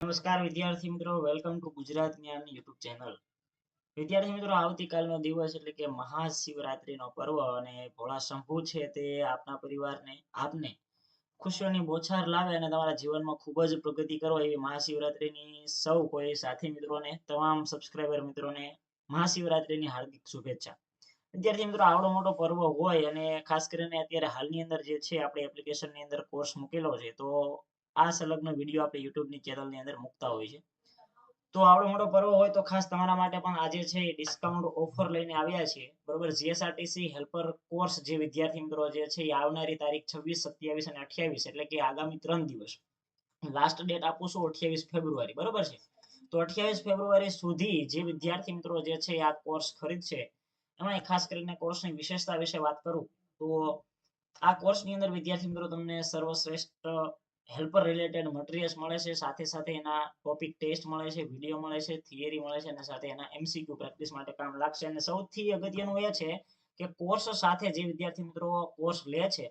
નમસ્કાર વિદ્યાર્થી મિત્રો વેલકમ ટુ ગુજરાત જ્ઞાન યુટ્યુબ ચેનલ વિદ્યાર્થી મિત્રો, આવતીકાલનો દિવસ એટલે કે મહાશિવરાત્રીનો પર્વ અને ભોળા શંભુ છે તે આપના પરિવારને, આપને ખુશીઓની બોછાર લાવે અને તમારા જીવનમાં ખૂબ જ પ્રગતિ કરો એવી મહાશિવરાત્રીની સૌ કોઈ સાથી મિત્રોને, તમામ સબસ્ક્રાઇબર મિત્રોને મહાશિવરાત્રીની હાર્દિક શુભેચ્છા. વિદ્યાર્થી મિત્રો, આવડો મોટો પર્વ હોય અને ખાસ કરીને અત્યારે હાલની અંદર જે છે, આપણે એપ્લિકેશનની અંદર કોર્સ મૂકેલો છે, તો આ સંલગ્ન વીડિયો આપણે યુટ્યુબની ચેનલની અંદર મૂકતા હોય છે તો આવડો મોટો પર્વ હોય તો ખાસ તમારા માટે પણ આજે છે ડિસ્કાઉન્ટ ઓફર લઈને આવ્યા છીએ. બરોબર જીએસઆરટીસી હેલ્પર કોર્સ જે વિદ્યાર્થી મિત્રો જે છે એ આવનારી તારીખ છવ્વીસ, સત્યાવીસ અને અઠ્યાવીસ એટલે કે આગામી ત્રણ દિવસ. લાસ્ટ ડેટ આપું છું અઠ્યાવીસ ફેબ્રુઆરી, બરોબર છે? તો અઠ્યાવીસ ફેબ્રુઆરી સુધી જે વિદ્યાર્થી મિત્રો જે છે આ કોર્સ ખરીદશે એમાં ખાસ કરીને કોર્સની વિશેષતા વિશે વાત કરું, તો આ કોર્સની અંદર વિદ્યાર્થી મિત્રો તમને સર્વશ્રેષ્ઠ હેલ્પર રિલેટેડ મટીરિયલ્સ મળે છે, સાથે સાથે એના ટોપિક ટેસ્ટ મળે છે વીડિયો મળે છે થિયરી મળે છે અને સાથે એના એમસીક્યુ પ્રેક્ટિસ માટે કામ લાગશે. અને સૌથી અગત્યનું એ છે કે કોર્સ સાથે જે વિદ્યાર્થી મિત્રો કોર્સ લે છે,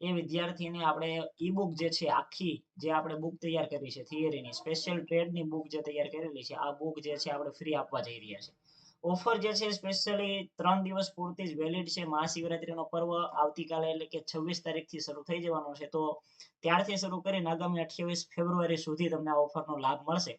એ વિદ્યાર્થીને આપણે ઈ બુક જે છે, આખી જે આપણે બુક તૈયાર કરી છે થિયરીની સ્પેશિયલ ટ્રેડની બુક જે તૈયાર કરેલી છે, આ બુક જે છે, આપણે ફ્રી આપવા જઈ રહ્યા છે. ઓફર જે છે સ્પેશિયલી ત્રણ દિવસ પૂરતી જ વેલિડ છે. મહાશિવરાત્રીનો પર્વ આવતીકાલે એટલે કે છવ્વીસ તારીખથી શરૂ થઈ જવાનો છે. તો ત્યારથી શરૂ કરીને આગામી અઠ્યાવીસ ફેબ્રુઆરી સુધી તમને આ ઓફરનો લાભ મળશે.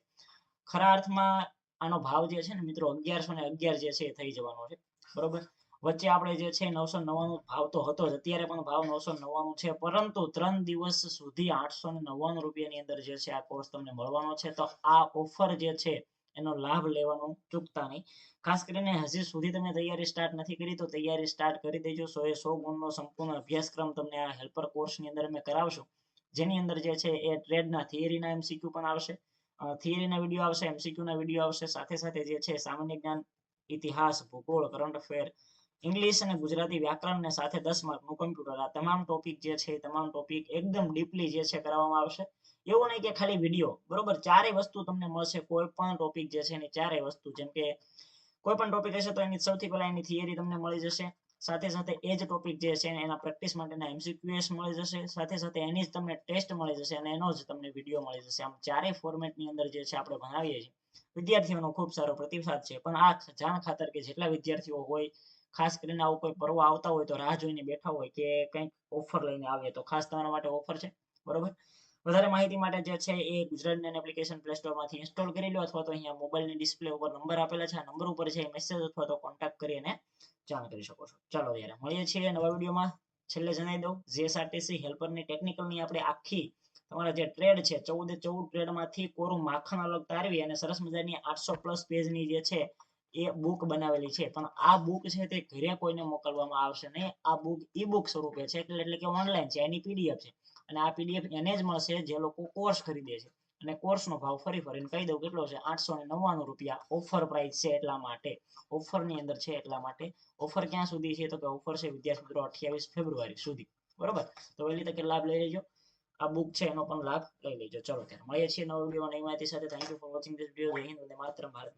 ખરા અર્થમાં આનો ભાવ જે છે ને મિત્રો અગિયારસો ને અગિયાર જે છે એ થઈ જવાનો છે. બરોબર? વચ્ચે આપણે જે છે નવસો નવ્વાણું ભાવ તો હતો જ. અત્યારે પણ ભાવ નવસો નવ્વાણું છે. પરંતુ ત્રણ દિવસ સુધી આઠસો ને નવ્વાણું રૂપિયાની અંદર જે છે આ કોર્સ તમને મળવાનો છે. તો આ ઓફર જે છે એનો લાભ લેવાનું ચૂકતા નહીં. ખાસ કરીને હજી સુધી તમે તૈયારી સ્ટાર્ટ નથી કરી, તો તૈયારી સ્ટાર્ટ કરી દેજો. સો એ સો ગુણનો સંપૂર્ણ અભ્યાસક્રમ તમને આ હેલ્પર કોર્સની અંદર અમે કરાવશું. જેની અંદર જે છે એ ટ્રેડના થિયરીના એમસીક્યુ પણ આવશે. થિયરીના વીડિયો આવશે એમસીક્યુના વીડિયો આવશે. સાથે સાથે જે છે સામાન્ય જ્ઞાન, ઇતિહાસ, ભૂગોળ કરંટ અફેર ઇંગ્લિશ અને ગુજરાતી વ્યાકરણ ને સાથે દસ માર્કનું કમ્પ્યુટર આ તમામ ટોપિક જે છે તમામ ટોપિક એકદમ ડીપલી જે છે કરવામાં આવશે. એવું નહીં કે ખાલી વીડિયો બરોબર? ચારેય વસ્તુ તમને મળશે. કોઈ પણ ટોપિક જે છે એની ચારેય વસ્તુ, જેમ કે કોઈ પણ ટોપિક હશે તો એની સૌથી પહેલા એની થિયરી તમને મળી જશે. સાથે સાથે એ જ ટોપિક જે છે એના પ્રેક્ટિસ માટેના એમસીક્યુએસ મળી જશે. સાથે સાથે એની જ તમને ટેસ્ટ મળી જશે અને એનો જ તમને વીડિયો મળી જશે. આમ ચારેય ફોર્મેટની અંદર જે છે આપણે ભણાવીએ છીએ. વિદ્યાર્થીઓનો ખૂબ સારો પ્રતિસાદ છે. પણ આ જાણ ખાતર કે જેટલા વિદ્યાર્થીઓ હોય ખાસ કરીને આવું કોઈ પર્વ આવતા હોય તો રાહ જોઈને બેઠા હોય કે કંઈક ઓફર લઈને આવે તો ખાસ તમારા માટે ઓફર છે? બરોબર? વધારે માહિતી માટે જે છે એ ગુજરાત જ્ઞાન એપ્લિકેશન પ્લે સ્ટોરમાંથી ઇન્સ્ટોલ કરી લો અથવા તો અહીંયા મોબાઈલની ડિસ્પ્લે ઉપર નંબર આપેલા છે. આ નંબર ઉપર છે મેસેજ અથવા તો કોન્ટેક્ટ કરીને જાણ કરી શકો છો. ચાલો યાર મળીએ છીએ નવા વિડીયોમાં. છેલ્લે જણાવી દઉં જીએસઆરટીસી હેલ્પરની ટેકનિકલની આપણે આખી તમારા જે ટ્રેડ છે, ચૌદે ચૌદ ટ્રેડમાંથી કોરું માખણ અલગ તારવી અને સરસ મજાની આઠસો પ્લસ પેજની જે છે એ બુક બનાવેલી છે. પણ આ બુક છે તે ઘરે કોઈને મોકલવામાં આવશે નહીં. આ બુક ઈ બુક સ્વરૂપે છે. એટલે એટલે કે ઓનલાઈન છે. એની પીડીએફ છે. અને આ પીડીએફ એને જ મળશે જે લોકો કોર્સ ખરીદે છે. અને કોર્સનો ભાવ ફરી ફરીને કહી દઉં કેટલો છે? આઠસો ને નવ્વાણું રૂપિયા. ઓફર પ્રાઇસ છે એટલા માટે. ઓફરની અંદર છે એટલા માટે. ઓફર ક્યાં સુધી છે? તો કે ઓફર છે વિદ્યાર્થી મિત્રો અઠ્યાવીસ ફેબ્રુઆરી સુધી. બરોબર? તો વહેલી તકે લાભ લઈ લેજો. આ બુક છે એનો પણ લાભ લઈ લેજો. ચલો ત્યારે મળીએ છીએ નવો વીડિયો નવી માહિતી સાથે. Thank you for watching this video જય હિન્દ વંદે માત્ર ભારત